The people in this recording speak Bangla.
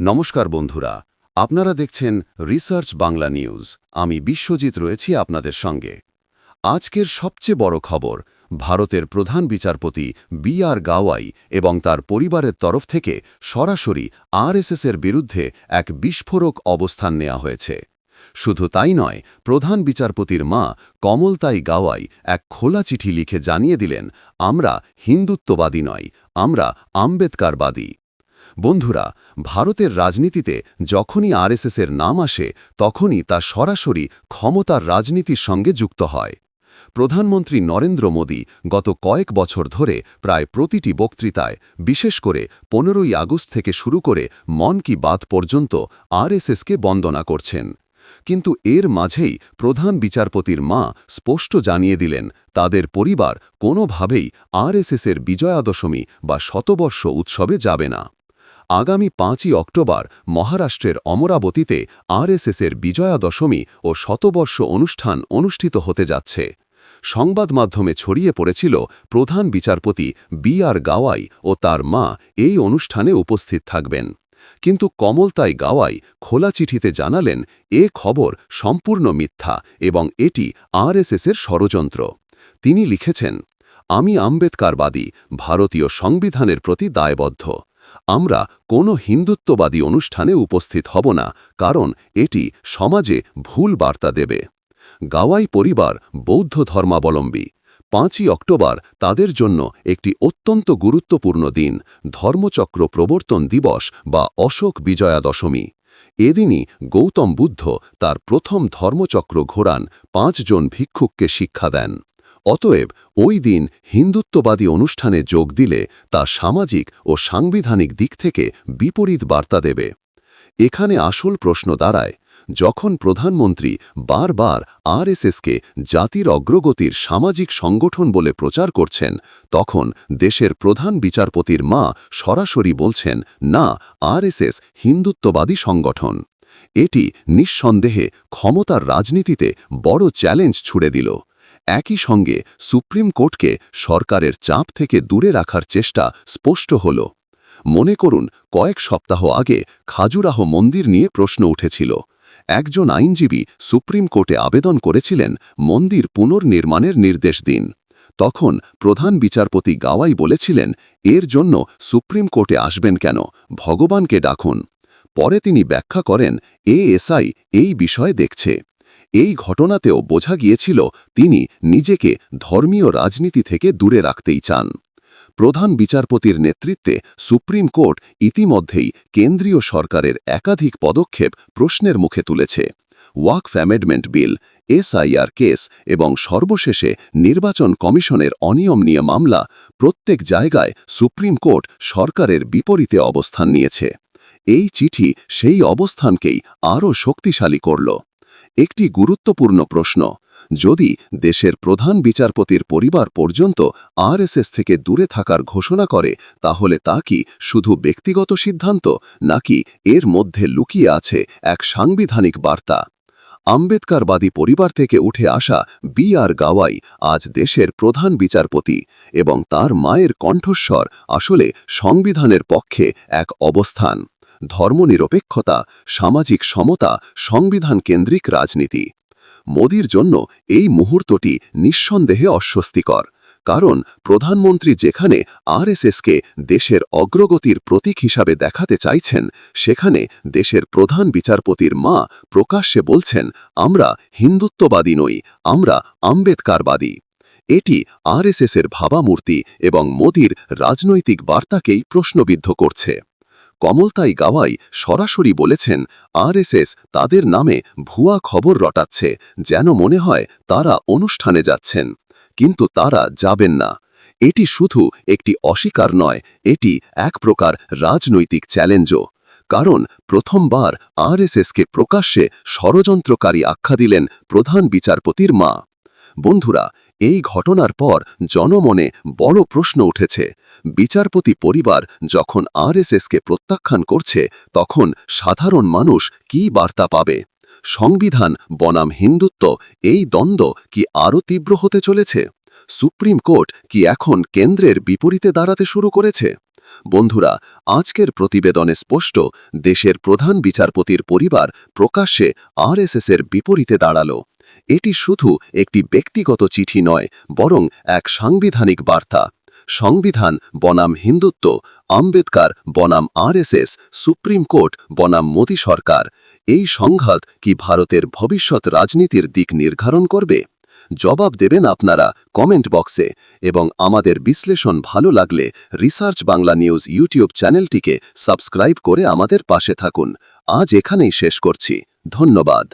নমস্কার বন্ধুরা, আপনারা দেখছেন রিসার্চ বাংলা নিউজ আমি বিশ্বজিৎ রয়েছি আপনাদের সঙ্গে। আজকের সবচেয়ে বড় খবর, ভারতের প্রধান বিচারপতি বি আর গাওয়াই এবং তার পরিবারের তরফ থেকে সরাসরি আরএসএসের বিরুদ্ধে এক বিস্ফোরক অবস্থান নেওয়া হয়েছে। শুধু তাই নয়, প্রধান বিচারপতির মা কমলতাই গাওয়াই এক খোলা চিঠি লিখে জানিয়ে দিলেন, আমরা হিন্দুত্ববাদী নয়, আমরা আম্বেদকারবাদী। বন্ধুরা, ভারতের রাজনীতিতে যখনই আরএসএসের নাম আসে, তখনই তা সরাসরি ক্ষমতার রাজনীতির সঙ্গে যুক্ত হয়। প্রধানমন্ত্রী নরেন্দ্র মোদী গত কয়েক বছর ধরে প্রায় প্রতিটি বক্তৃতায়, বিশেষ করে পনেরোই আগস্ট থেকে শুরু করে মন কি বাত পর্যন্ত আরএসএসকে বন্দনা করছেন। কিন্তু এর মাঝেই প্রধান বিচারপতির মা স্পষ্ট জানিয়ে দিলেন, তাদের পরিবার কোনোভাবেই আরএসএসের বিজয়াদশমী বা শতবর্ষ উৎসবে যাবে না। আগামী পাঁচই অক্টোবর মহারাষ্ট্রের অমরাবতীতে আরএসএসের বিজয়া দশমী ও শতবর্ষ অনুষ্ঠান অনুষ্ঠিত হতে যাচ্ছে। সংবাদ মাধ্যমে ছড়িয়ে পড়েছিল প্রধান বিচারপতি বি আর গাওয়াই ও তার মা এই অনুষ্ঠানে উপস্থিত থাকবেন। কিন্তু কমলতাই গাওয়াই খোলা চিঠিতে জানালেন, এ খবর সম্পূর্ণ মিথ্যা এবং এটি আরএসএসের ষড়যন্ত্র। তিনি লিখেছেন, আমি আম্বেদকারবাদী, ভারতীয় সংবিধানের প্রতি দায়বদ্ধ। আমরা কোনো হিন্দুত্ববাদী অনুষ্ঠানে উপস্থিত হব না, কারণ এটি সমাজে ভুল বার্তা দেবে। গাওয়াই পরিবার বৌদ্ধ ধর্মাবলম্বী। পাঁচই অক্টোবর তাদের জন্য একটি অত্যন্ত গুরুত্বপূর্ণ দিন, ধর্মচক্র প্রবর্তন দিবস বা অশোক বিজয়া দশমী এদিনই গৌতম বুদ্ধ তার প্রথম ধর্মচক্র ঘোরান, পাঁচজন ভিক্ষুককে শিক্ষা দেন। অতএব ওই দিন হিন্দুত্ববাদী অনুষ্ঠানে যোগ দিলে তা সামাজিক ও সাংবিধানিক দিক থেকে বিপরীত বার্তা দেবে। এখানে আসল প্রশ্ন দাঁড়ায়, যখন প্রধানমন্ত্রী বারবার আরএসএসকে জাতির অগ্রগতির সামাজিক সংগঠন বলে প্রচার করছেন, তখন দেশের প্রধান বিচারপতির মা সরাসরি বলছেন, না, আরএসএস হিন্দুত্ববাদী সংগঠন। এটি নিঃসন্দেহে ক্ষমতার রাজনীতিতে বড় চ্যালেঞ্জ ছুড়ে দিল। একই সঙ্গে সুপ্রিম কোর্টকে সরকারের চাপ থেকে দূরে রাখার চেষ্টা স্পষ্ট হল। মনে করুন, কয়েক সপ্তাহ আগে খাজুরাহ মন্দির নিয়ে প্রশ্ন উঠেছিল। একজন আইনজীবী সুপ্রিম কোর্টে আবেদন করেছিলেন মন্দির পুনর্নির্মাণের নির্দেশ দিন। তখন প্রধান বিচারপতি গাওয়াই বলেছিলেন, এর জন্য সুপ্রিম কোর্টে আসবেন কেন? ভগবানকে ডাকুন। পরে তিনি ব্যাখ্যা করেন এএসআই এই বিষয়ে দেখছে। এই ঘটনাতেও বোঝা গিয়েছিল তিনি নিজেকে ধর্মীয় রাজনীতি থেকে দূরে রাখতেই চান। প্রধান বিচারপতির নেতৃত্বে সুপ্রিম কোর্ট ইতিমধ্যেই কেন্দ্রীয় সরকারের একাধিক পদক্ষেপ প্রশ্নের মুখে তুলেছে। Waqf amendment bill, SIR case এবং সর্বশেষে নির্বাচন কমিশনের অনিয়ম নিয়ে মামলা প্রত্যেক জায়গায় সুপ্রিম কোর্ট সরকারের বিপরীতে অবস্থান নিয়েছে। এই চিঠি সেই অবস্থানকেই আরও শক্তিশালী করল। একটি গুরুত্বপূর্ণ প্রশ্ন। যদি দেশের প্রধান বিচারপতির পরিবার পর্যন্ত আরএসএস থেকে দূরে থাকার ঘোষণা করে, তাহলে তা কি শুধু ব্যক্তিগত সিদ্ধান্ত, নাকি এর মধ্যে লুকিয়ে আছে এক সাংবিধানিক বার্তা? আম্বেদকারবাদী পরিবার থেকে উঠে আসা বি আর গাওয়াই আজ দেশের প্রধান বিচারপতি এবং তার মায়ের কণ্ঠস্বর আসলে সংবিধানের পক্ষে এক অবস্থান। ধর্মনিরপেক্ষতা, সামাজিক সমতা, সংবিধান কেন্দ্রিক রাজনীতি। মোদির জন্য এই মুহূর্তটি নিঃসন্দেহে অস্বস্তিকর, কারণ প্রধানমন্ত্রী যেখানে আরএসএসকে দেশের অগ্রগতির প্রতীক হিসাবে দেখাতে চাইছেন, সেখানে দেশের প্রধান বিচারপতির মা প্রকাশ্যে বলছেন, আমরা হিন্দুত্ববাদী নই, আমরা আম্বেদকারবাদী। এটি আরএসএসের ভাবামূর্তি এবং মোদির রাজনৈতিক বার্তাকেই প্রশ্নবিদ্ধ করছে। কমলতাই গাওয়াই সরাসরি বলেছেন, আরএসএস তাদের নামে ভুয়া খবর রটাচ্ছে, যেন মনে হয় তারা অনুষ্ঠানে যাচ্ছেন। কিন্তু তারা যাবেন না। এটি শুধু একটি অস্বীকার নয়, এটি এক প্রকার রাজনৈতিক চ্যালেঞ্জও। কারণ প্রথমবার আরএসএসকে প্রকাশ্যে ষড়যন্ত্রকারী আখ্যা দিলেন প্রধান বিচারপতির মা। বন্ধুরা, এই ঘটনার পর জনমনে বড় প্রশ্ন উঠেছে। বিচারপতি পরিবার যখন আরএসএসকে প্রত্যাখ্যান করছে, তখন সাধারণ মানুষ কি বার্তা পাবে? সংবিধান বনাম হিন্দুত্ব, এই দ্বন্দ্ব কি আরও তীব্র হতে চলেছে? সুপ্রিম কোর্ট কি এখন কেন্দ্রের বিপরীতে দাঁড়াতে শুরু করেছে? বন্ধুরা, আজকের প্রতিবেদনে স্পষ্ট, দেশের প্রধান বিচারপতির পরিবার প্রকাশ্যে আরএসএসের বিপরীতে দাঁড়াল। এটি শুধু একটি ব্যক্তিগত চিঠি নয়, বরং এক সাংবিধানিক বার্তা। সংবিধান বনাম হিন্দুত্ব, আম্বেদকর বনাম আরএসএস, সুপ্রিম কোর্ট বনাম মোদী সরকার। এই সংঘাত কি ভারতের ভবিষ্যৎ রাজনীতির দিক নির্ধারণ করবে? জবাব দেবেন আপনারা কমেন্ট বক্সে, এবং আমাদের বিশ্লেষণ ভালো লাগলে রিসার্চ বাংলা নিউজ ইউটিউব চ্যানেলটিকে সাবস্ক্রাইব করে আমাদের পাশে থাকুন। আজ এখানেই শেষ করছি। ধন্যবাদ।